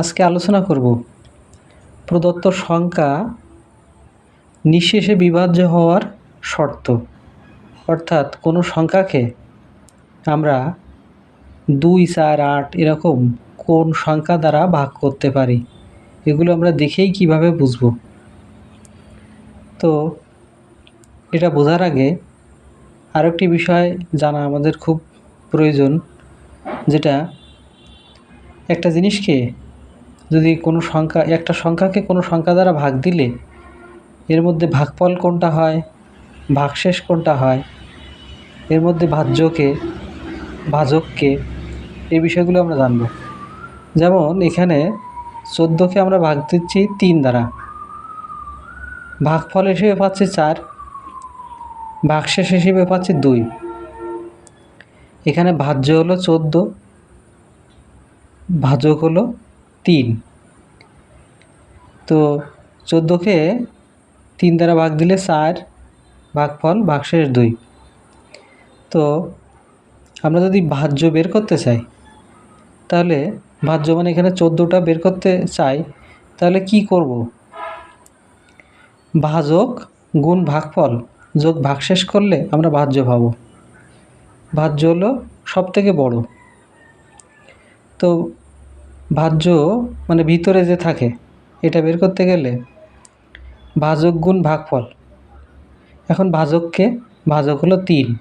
আজকে আলোচনা করব। প্রদত্ত সংখ্যা নিঃশেষে বিভাজ্য হওয়ার শর্ত। অর্থাৎ কোনো সংখ্যাকে আমরা দুই, চার, আট এরকম কোন সংখ্যা দ্বারা ভাগ করতে পারি। এগুলো আমরা দেখেই কীভাবে বুঝব। তো এটা বোঝার আগে আরেকটি বিষয় জানা আমাদের খুব প্রয়োজন, যেটা একটা জিনিসকে যদি কোনো সংখ্যা, একটা সংখ্যাকে কোনো সংখ্যা দ্বারা ভাগ দিলে, এর মধ্যে ভাগফল কোনটা হয়? ভাগশেষ কোনটা হয়? এর মধ্যে ভাজ্যকে, ভাজককে, এই বিষয়গুলো আমরা জানব। যেমন এখানে চোদ্দোকে আমরা ভাগ দিচ্ছি তিন দ্বারা। ভাগফল হিসেবে পাচ্ছি চার, ভাগশেষ হিসেবে পাচ্ছি দুই। এখানে ভাজ্য হলো চোদ্দ, ভাজক হলো তিন। তো চোদ্দোকে তিন দ্বারা ভাগ দিলে চার, ভাগফল ভাগশেষ দুই। তো আমরা যদি ভাজ্য বের করতে চাই, তাহলে ভাজ্য মানে এখানে চোদ্দোটা বের করতে চাই, তাহলে কি করব? ভাজক গুণ ভাগফল যোগ ভাগশেষ করলে আমরা ভাজ্য পাবো। ভাজ্য হলো সব থেকে বড়। তো ভাজ্য মানে ভিতরে যে থাকে, এটা বের করতে গেলে ভাজক গুণ ভাগফল। এখন ভাজককে, ভাজক হলো তিন,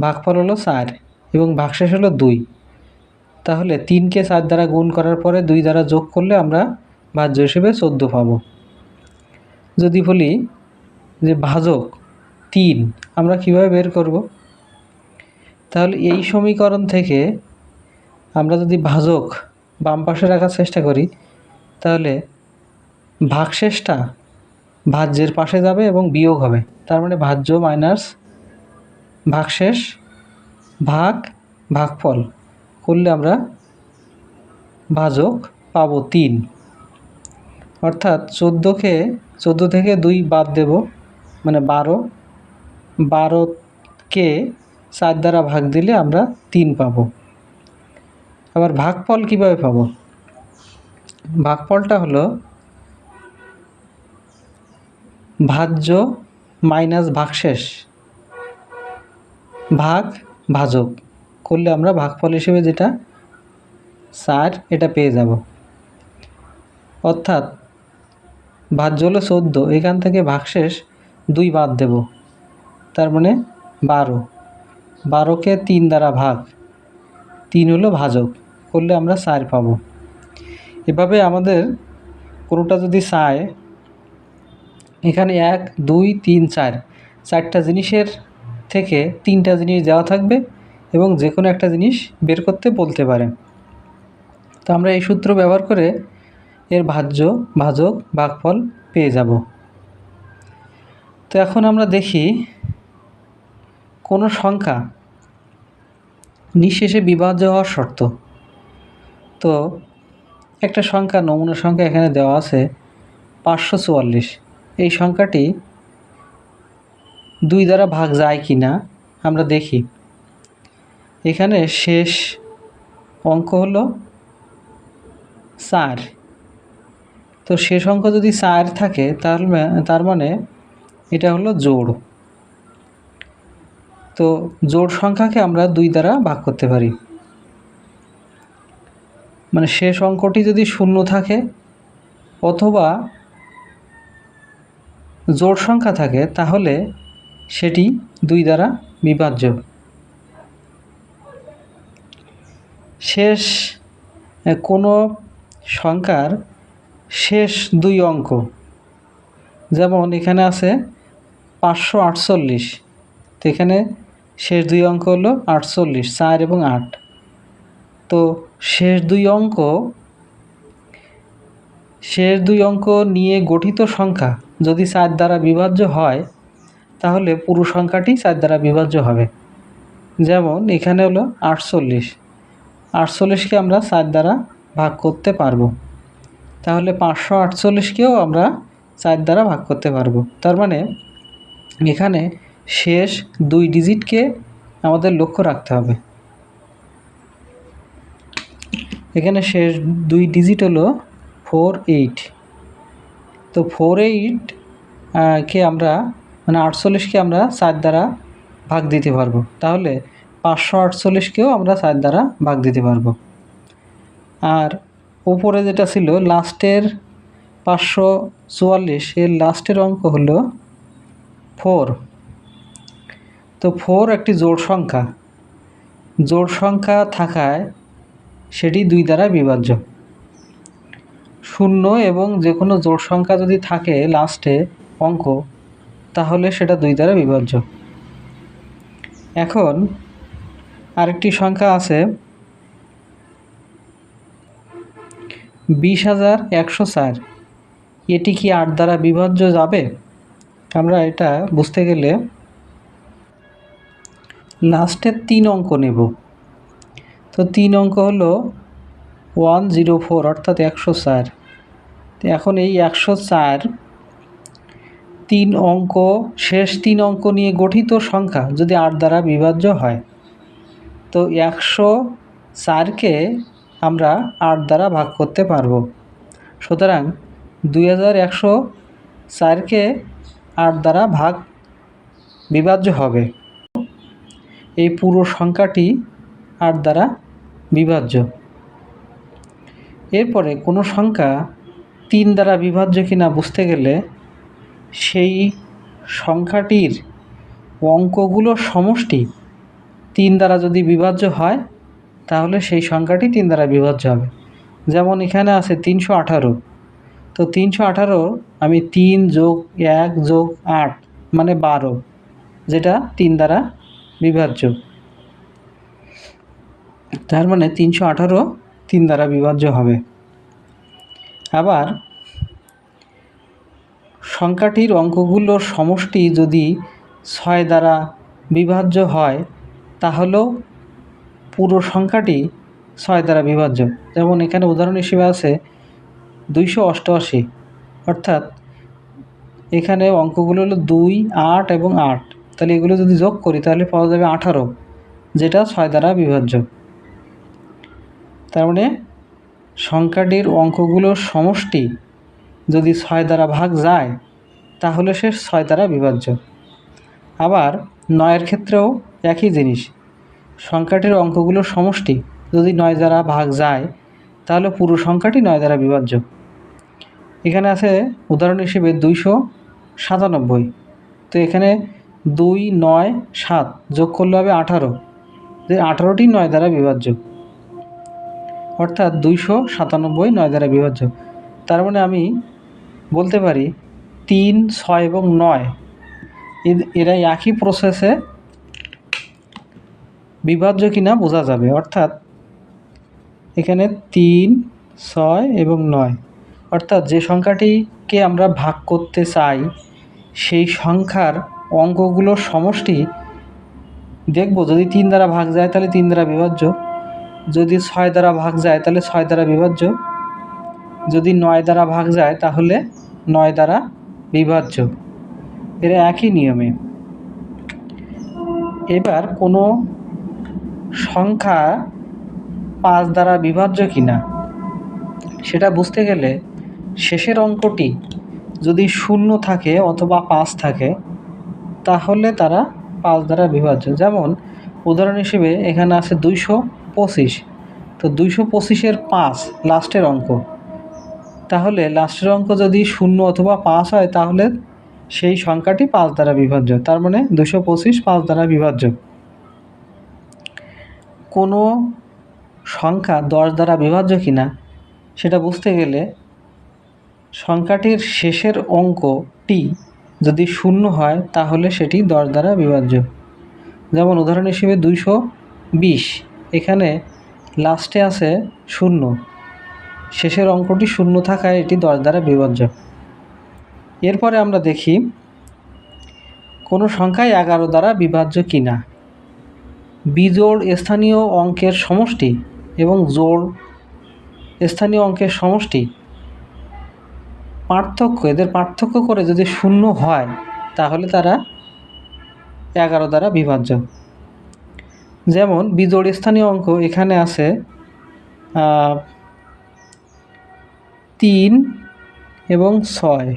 ভাগফল হলো চার এবং ভাগশেষ হলো দুই। তাহলে তিনকে চার দ্বারা গুণ করার পরে দুই দ্বারা যোগ করলে আমরা ভাজ্য হিসেবে চোদ্দ পাবো। যদি বলি যে ভাজক তিন, আমরা কীভাবে বের করব? তাহলে এই সমীকরণ থেকে আমরা যদি ভাজক বাম পাশে রাখার চেষ্টা করি, তাহলে ভাগশেষটা ভাজ্যের পাশে যাবে এবং বিয়োগ হবে। তার মানে ভাজ্য মাইনাস ভাগশেষ ভাগ ভাগফল করলে আমরা ভাজক পাবো তিন। অর্থাৎ চোদ্দোকে, চোদ্দ থেকে দুই বাদ দেব মানে বারো। বারোকে চার দ্বারা ভাগ দিলে আমরা তিন পাবো। আবার ভাগফল কীভাবে পাবো? ভাগফলটা হলো ভাজ্য মাইনাস ভাগশেষ ভাগ ভাজক। করলে আমরা ভাগফল হিসেবে যেটা চার, এটা পেয়ে যাব। অর্থাৎ ভাজ্য হলো চোদ্দ, এখান থেকে ভাগশেষ দুই বাদ দেব। তার মানে বারো। বারোকে তিন দ্বারা ভাগ, তিন হলো ভাজক। করলে আমরা চার পাবো। এভাবে আমাদের কোনোটা যদি চায় এখানে এক, দুই, তিন, চার, চারটা জিনিসের থেকে তিনটা জিনিস দেওয়া থাকবে এবং যে কোনো একটা জিনিস বের করতে বলতে পারেন তো আমরা এই সূত্র ব্যবহার করে এর ভাজ্য, ভাজক ভাগফল পেয়ে যাব। তো এখন আমরা দেখি কোনো সংখ্যা নিঃশেষে বিভাজ্য হওয়ার শর্ত। তো একটা সংখ্যা, নমুনা সংখ্যা এখানে দেওয়া আছে পাঁচশো চুয়াল্লিশ। এই সংখ্যাটি দুই দ্বারা ভাগ যায় কি না, আমরা দেখি। এখানে শেষ অঙ্ক হলো চার। তো শেষ অঙ্ক যদি চার থাকে, তার তার মানে এটা হলো জোড়। তো জোড় সংখ্যাকে আমরা দুই দ্বারা ভাগ করতে পারি। মানে শেষ অঙ্কটি যদি শূন্য থাকে অথবা জোড় সংখ্যা থাকে, তাহলে সেটি দুই দ্বারা বিভাজ্য। শেষ কোনো সংখ্যার শেষ দুই অঙ্ক। যেমন এখানে আছে পাঁচশো আটচল্লিশ, তো এখানে শেষ দুই অঙ্ক হলো আটচল্লিশ, চার এবং আট। তো শেষ দুই অঙ্ক, শেষ দুই অঙ্ক নিয়ে গঠিত সংখ্যা যদি চার দ্বারা বিভাজ্য হয়, তাহলে পুরো সংখ্যাটি চার দ্বারা বিভাজ্য হবে। যেমন এখানে হলো আটচল্লিশ। আটচল্লিশকে আমরা চার দ্বারা ভাগ করতে পারব। তাহলে পাঁচশো আটচল্লিশকেও আমরা চার দ্বারা ভাগ করতে পারব। তার মানে এখানে শেষ দুই ডিজিটকে আমাদের লক্ষ্য রাখতে হবে। এখানে শেষ দুই ডিজিট হলো ফোর এইট তো ফোর এইট কে আমরা মানে আটচল্লিশকে আমরা চার দ্বারা ভাগ দিতে পারব। তাহলে পাঁচশো আটচল্লিশকেও আমরা চার দ্বারা ভাগ দিতে পারব। আর উপরে যেটা ছিল, লাস্টের পাঁচশো চুয়াল্লিশ, এর লাস্টের অঙ্ক হলো ফোর তো ফোর একটি জোড় সংখ্যা। জোড় সংখ্যা থাকায় সেটি দুই দ্বারা বিভাজ্য। শূন্য এবং যে কোনো জোড় সংখ্যা যদি থাকে লাস্টে অঙ্ক, তাহলে সেটা দুই দ্বারা বিভাজ্য। এখন আরেকটি সংখ্যা আছে বিশ হাজার একশো চার। এটি কি আট দ্বারা বিভাজ্য যাবে? আমরা এটা বুঝতে গেলে লাস্টের তিন অঙ্ক নেব। তো তিন অঙ্ক হলো ওয়ান জিরো ফোর অর্থাৎ একশো চার। এখন এই একশো চার তিন অঙ্ক, শেষ তিন অঙ্ক নিয়ে গঠিত সংখ্যা যদি আট দ্বারা বিভাজ্য হয়, তো একশো চারকে আমরা আট দ্বারা ভাগ করতে পারব। সুতরাং দুই হাজার একশো চারকে আট দ্বারা ভাগ বিভাজ্য হবে। এই পুরো সংখ্যাটি আট দ্বারা বিভাজ্য। এরপরে কোনো সংখ্যা তিন দ্বারা বিভাজ্য কিনা বুঝতে গেলে সেই সংখ্যাটির অঙ্কগুলোর সমষ্টি তিন দ্বারা যদি বিভাজ্য হয়, তাহলে সেই সংখ্যাটি তিন দ্বারা বিভাজ্য হবে। যেমন এখানে আছে তিনশো আঠারো। তো তিনশো আঠারো আমি তিন যোগ এক যোগ আট মানে বারো, যেটা তিন দ্বারা বিভাজ্য। তার মানে তিনশো আঠারো তিন দ্বারা বিভাজ্য হবে। আবার সংখ্যাটির অঙ্কগুলোর সমষ্টি যদি ছয় দ্বারা বিভাজ্য হয়, তাহলেও পুরো সংখ্যাটি ছয় দ্বারা বিভাজ্য। যেমন এখানে উদাহরণ হিসেবে আছে দুইশো অষ্টআশি। অর্থাৎ এখানে অঙ্কগুলো হলো দুই, আট এবং আট। তাহলে এগুলো যদি যোগ করি, তাহলে পাওয়া যাবে আঠারো, যেটা ছয় দ্বারা বিভাজ্য। তার মানে সংখ্যাটির অঙ্কগুলোর সমষ্টি যদি ছয় দ্বারা ভাগ যায়, তাহলে সে ছয় দ্বারা বিভাজ্য। আবার নয়ের ক্ষেত্রেও একই জিনিস। সংখ্যাটির অঙ্কগুলোর সমষ্টি যদি নয় দ্বারা ভাগ যায়, তাহলে পুরো সংখ্যাটি নয় দ্বারা বিভাজ্য। এখানে আছে উদাহরণ হিসেবে দুইশো সাতানব্বই। তো এখানে দুই, নয়, সাত যোগ করলে হবে আঠারো। যে আঠারোটি নয় দ্বারা বিভাজ্য। অর্থাৎ দুইশো সাতানব্বই নয় দ্বারা বিভাজ্য তার মানে আমি বলতে পারি তিন, ছয় এবং নয়। এরা একই প্রসেসে বিভাজ্য কিনা বোঝা যাবে। অর্থাৎ এখানে তিন, ছয় এবং নয়। অর্থাৎ যে সংখ্যাটিকে আমরা ভাগ করতে চাই, সেই সংখ্যার অঙ্কগুলোর সমষ্টি দেখব। যদি তিন দ্বারা ভাগ যায়, তাহলে তিন দ্বারা বিভাজ্য যদি ছয় দ্বারা ভাগ যায়, তাহলে ছয় দ্বারা বিভাজ্য। যদি নয় দ্বারা ভাগ যায়, তাহলে নয় দ্বারা বিভাজ্য। এরা একই নিয়মে। এবার কোনো সংখ্যা পাঁচ দ্বারা বিভাজ্য কিনা, সেটা বুঝতে গেলে শেষের অঙ্কটি যদি শূন্য থাকে অথবা পাঁচ থাকে, তাহলে তারা পাঁচ দ্বারা বিভাজ্য। যেমন, উদাহরণ হিসেবে এখানে আছে দুইশো পঁচিশ। তো দুইশো পঁচিশের পাঁচ লাস্টের অঙ্ক। তাহলে লাস্টের অঙ্ক যদি শূন্য অথবা পাঁচ হয়, তাহলে সেই সংখ্যাটি পাঁচ দ্বারা বিভাজ্য। তার মানে দুশো পঁচিশ পাঁচ দ্বারা বিভাজ্য। কোনো সংখ্যা দশ দ্বারা বিভাজ্য কিনা, সেটা বুঝতে গেলে সংখ্যাটির শেষের অঙ্কটি যদি শূন্য হয়, তাহলে সেটি দশ দ্বারা বিভাজ্য। যেমন উদাহরণ হিসেবে দুইশো বিশ। এখানে লাস্টে আছে শূন্য। শেষের অঙ্কটি শূন্য থাকায় এটি দশ দ্বারা বিভাজ্য এরপরে আমরা দেখি, কোনো সংখ্যায় এগারো দ্বারা বিভাজ্য কিনা। বিজোড় স্থানীয় অঙ্কের সমষ্টি এবং জোড় স্থানীয় অঙ্কের সমষ্টি। পার্থক্য, এদের পার্থক্য করে যদি শূন্য হয়, তাহলে তারা এগারো দ্বারা বিভাজ্য যেমন বিজোড় স্থানীয় অঙ্ক এখানে আছে তিন এবং ছয়।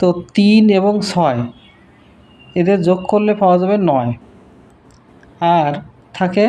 তো তিন এবং ছয়, এদের যোগ করলে পাওয়া যাবে নয়। আর থাকে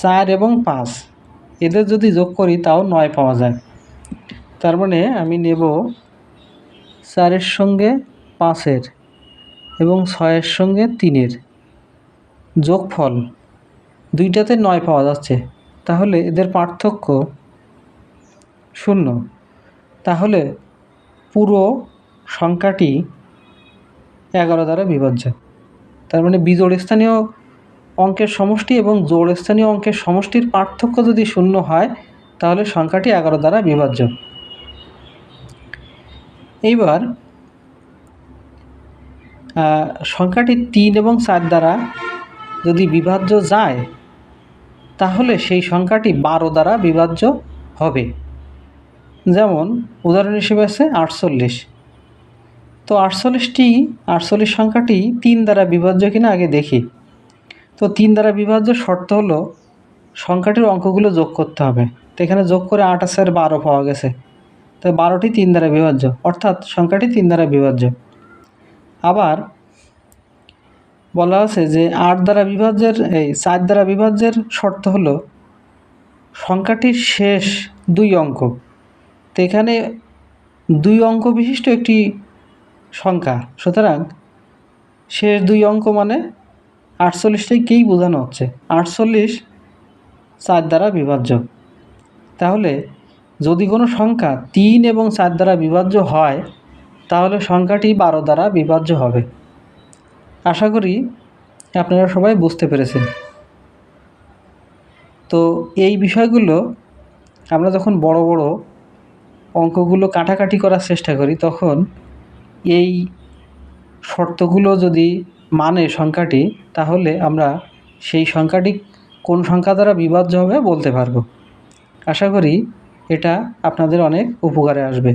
চার এবং পাঁচ, এদের যদি যোগ করি তাও নয় পাওয়া যায়। তার মানে আমি নেব চারের সঙ্গে পাঁচের এবং ছয়ের সঙ্গে তিনের। যোগফল। দুইটাতে নয় পাওয়া যাচ্ছে। তাহলে এদের পার্থক্য শূন্য। তাহলে পুরো সংখ্যাটি এগারো দ্বারা বিভাজ্য। তার মানে বিজোড় স্থানীয় অঙ্কের সমষ্টি এবং জোড় স্থানীয় অঙ্কের সমষ্টির পার্থক্য যদি শূন্য হয়, তাহলে সংখ্যাটি এগারো দ্বারা বিভাজ্য। এইবার সংখ্যাটি তিন এবং চার দ্বারা যদি বিভাজ্য যায়, তাহলে সেই সংখ্যাটি বারো দ্বারা বিভাজ্য হবে। যেমন, উদাহরণ হিসেবে আছে আটচল্লিশ। তো আটচল্লিশটি, আটচল্লিশ সংখ্যাটি তিন দ্বারা বিভাজ্য কিনা আগে দেখি। তো তিন দ্বারা বিভাজ্য শর্ত হলো, সংখ্যাটির অঙ্কগুলো যোগ করতে হবে। তো এখানে যোগ করে আট আছে আর বারো পাওয়া গেছে। তো বারোটি তিন দ্বারা বিভাজ্য, অর্থাৎ সংখ্যাটি তিন দ্বারা বিভাজ্য। আবার বলা আছে যে আট দ্বারা বিভাজ্যের, এই চার দ্বারা বিভাজ্যের শর্ত হলো সংখ্যাটির শেষ দুই অঙ্ক। তো এখানে দুই অঙ্ক বিশিষ্ট একটি সংখ্যা। সুতরাং শেষ দুই অঙ্ক মানে আটচল্লিশটাকেই বোঝানো হচ্ছে? আটচল্লিশ চার দ্বারা বিভাজ্য। তাহলে যদি কোনো সংখ্যা তিন এবং চার দ্বারা বিভাজ্য হয়, তাহলে সংখ্যাটি বারো দ্বারা বিভাজ্য হবে। আশা করি আপনারা সবাই বুঝতে পেরেছেন। তো এই বিষয়গুলো আমরা যখন বড় বড় অঙ্কগুলো কাটাকাটি করার চেষ্টা করি, তখন এই শর্তগুলো যদি মানে সংখ্যাটি, তাহলে আমরা সেই সংখ্যাটি কোন সংখ্যা দ্বারা বিভাজ্য হবে বলতে পারব। আশা করি এটা আপনাদের অনেক উপকারে আসবে।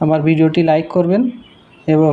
আমার ভিডিওটি লাইক করবেন এবং